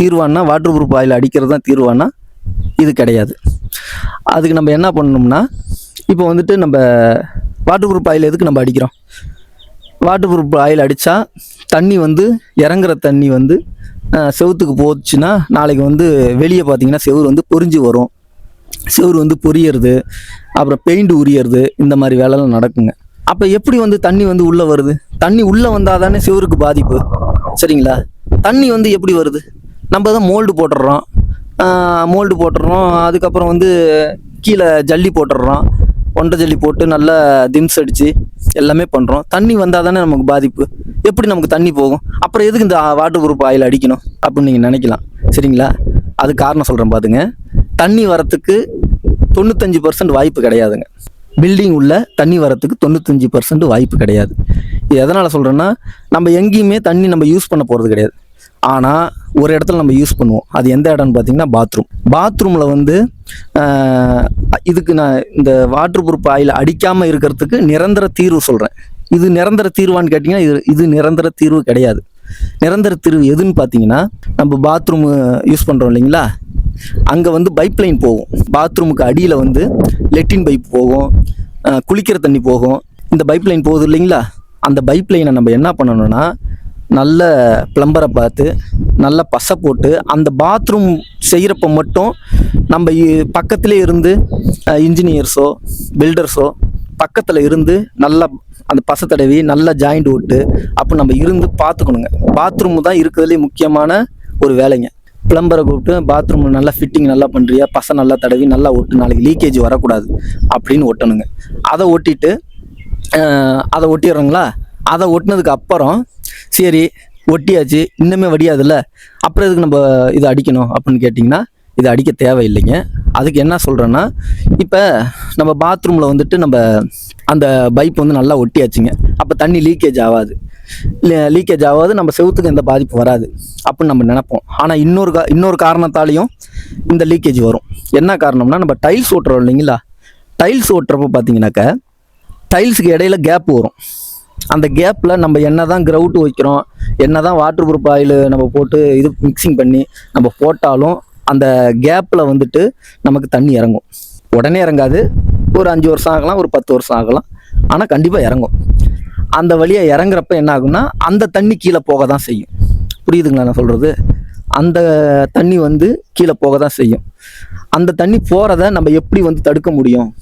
தீர்வானா water proof oil அடிக்கிறது தான் தீர்வானா இது கிடையாது. அதுக்கு நம்ம என்ன பண்ணணும்னா இப்போ வந்துட்டு நம்ம வாட்டர் ப்ரூஃப் ஆயில் எதுக்கு நம்ம அடிக்கிறோம்? வாட்டர் ப்ரூஃப் ஆயில் அடித்தா தண்ணி வந்து இறங்குற தண்ணி வந்து செவுத்துக்கு போச்சுன்னா நாளைக்கு வந்து வெளியே பார்த்தீங்கன்னா செவுரு வந்து பொறிஞ்சு வரும். செவுரு வந்து பொரியறது அப்புறம் பெயிண்ட் உரியறது இந்த மாதிரி வேலைலாம் நடக்குங்க. அப்போ எப்படி வந்து தண்ணி வந்து உள்ளே வருது? தண்ணி உள்ளே வந்தால் தானே செவருக்கு பாதிப்பு. சரிங்களா? தண்ணி வந்து எப்படி வருது? நம்ம தான் மோல்டு போட்டுடுறோம். மோல்டு போட்டுடுறோம். அதுக்கப்புறம் வந்து கீழே ஜல்லி போட்டுடுறோம். ஒண்டை ஜல்லி போட்டு நல்லா திம்ஸ் அடித்து எல்லாமே பண்ணுறோம் தண்ணி வந்தால் தானே நமக்கு பாதிப்பு. எப்படி நமக்கு தண்ணி போகும்? அப்புறம் எதுக்கு இந்த வாட்டர் ப்ரூஃப் ஆயில் அடிக்கணும் அப்படின்னு நீங்கள் நினைக்கலாம். சரிங்களா? அது காரணம் சொல்கிறேன் பாதுங்க தண்ணி வரத்துக்கு தொண்ணூத்தஞ்சு பர்சன்ட் வாய்ப்பு கிடையாதுங்க. பில்டிங் உள்ள தண்ணி வரத்துக்கு தொண்ணூத்தஞ்சு பர்சன்ட் வாய்ப்பு கிடையாது. இது எதனால் சொல்கிறேன்னா நம்ம எங்கேயுமே தண்ணி நம்ம யூஸ் பண்ண போகிறது கிடையாது. ஆனால் ஒரு இடத்துல நம்ம யூஸ் பண்ணுவோம். அது எந்த இடம்னு பார்த்தீங்கன்னா பாத்ரூம் பாத்ரூமில் வந்து இதுக்கு நான் இந்த வாட்டர் ப்ரூஃப் ஆயில் அடிக்காமல் இருக்கிறதுக்கு நிரந்தர தீர்வு சொல்கிறேன் இது நிரந்தர தீர்வான்னு கேட்டிங்கன்னா இது இது நிரந்தர தீர்வு கிடையாது. நிரந்தர தீர்வு எதுன்னு பார்த்தீங்கன்னா நம்ம பாத்ரூம் யூஸ் பண்ணுறோம் இல்லைங்களா? அங்கே வந்து பைப் லைன் போகும். பாத்ரூமுக்கு அடியில் வந்து லெட்டின் பைப் போகும். குளிக்கிற தண்ணி போகும். இந்த பைப் லைன் போகுது இல்லைங்களா? அந்த பைப் லைனை நம்ம என்ன பண்ணணும்னா நல்ல பிளம்பரை பார்த்து நல்ல பசை போட்டு அந்த பாத்ரூம் செய்கிறப்ப மட்டும் நம்ம பக்கத்திலே இருந்து இன்ஜினியர்ஸோ பில்டர்ஸோ பக்கத்தில் இருந்து நல்லா அந்த பசை தடவி நல்லா ஜாயிண்ட் விட்டு அப்போ நம்ம இருந்து பார்த்துக்கணுங்க. பாத்ரூம் தான் இருக்கிறதுலே முக்கியமான ஒரு வேலைங்க. பிளம்பரை கூப்பிட்டு பாத்ரூம் நல்லா ஃபிட்டிங் நல்லா பண்ணுறியா பசை நல்லா தடவி நல்லா ஒட்டு நாளைக்கு லீக்கேஜ் வரக்கூடாது. அப்படின்னு ஒட்டணுங்க அதை ஒட்டிட்டு அதை ஒட்டிடுறோங்களா அதை ஒட்டினதுக்கு அப்புறம் சரி ஒட்டியாச்சு இன்னுமே வடியாதுல்ல. அப்புறம் எதுக்கு நம்ம இதை அடிக்கணும் அப்படின்னு கேட்டிங்கன்னா இது அடிக்க தேவையில்லைங்க. அதுக்கு என்ன சொல்கிறேன்னா இப்போ நம்ம பாத்ரூமில் வந்துட்டு நம்ம அந்த பைப் வந்து நல்லா ஒட்டியாச்சுங்க. அப்போ தண்ணி லீக்கேஜ் ஆகாது. லீக்கேஜ் ஆகாது நம்ம செவுத்துக்கு எந்த பாதிப்பு வராது அப்படின்னு நம்ம நினைப்போம். ஆனால் இன்னொரு கா இன்னொரு காரணத்தாலையும் இந்த லீக்கேஜ் வரும். என்ன காரணம்னா நம்ம டைல்ஸ் ஓட்டுறோம் இல்லைங்களா? டைல்ஸ் ஓட்டுறப்ப பார்த்தீங்கன்னாக்க டைல்ஸுக்கு இடையில கேப் வரும். அந்த கேப்பில் நம்ம என்ன தான் கிரவுட் வைக்கிறோம் என்ன தான் வாட்டர் ப்ரூஃப் ஆயில் நம்ம போட்டு இது மிக்சிங் பண்ணி நம்ம போட்டாலும் அந்த கேப்பில் வந்துட்டு நமக்கு தண்ணி இறங்கும். உடனே இறங்காது. ஒரு அஞ்சு வருஷம் ஆகலாம் ஒரு பத்து வருஷம் ஆகலாம். ஆனால் கண்டிப்பாக இறங்கும். அந்த வழியாக இறங்குறப்ப என்ன ஆகும்னா அந்த தண்ணி கீழே போக தான் செய்யும். புரியுதுங்களா நான் சொல்கிறது அந்த தண்ணி வந்து கீழே போக தான் செய்யும். அந்த தண்ணி போகிறத நம்ம எப்படி வந்து தடுக்க முடியும்?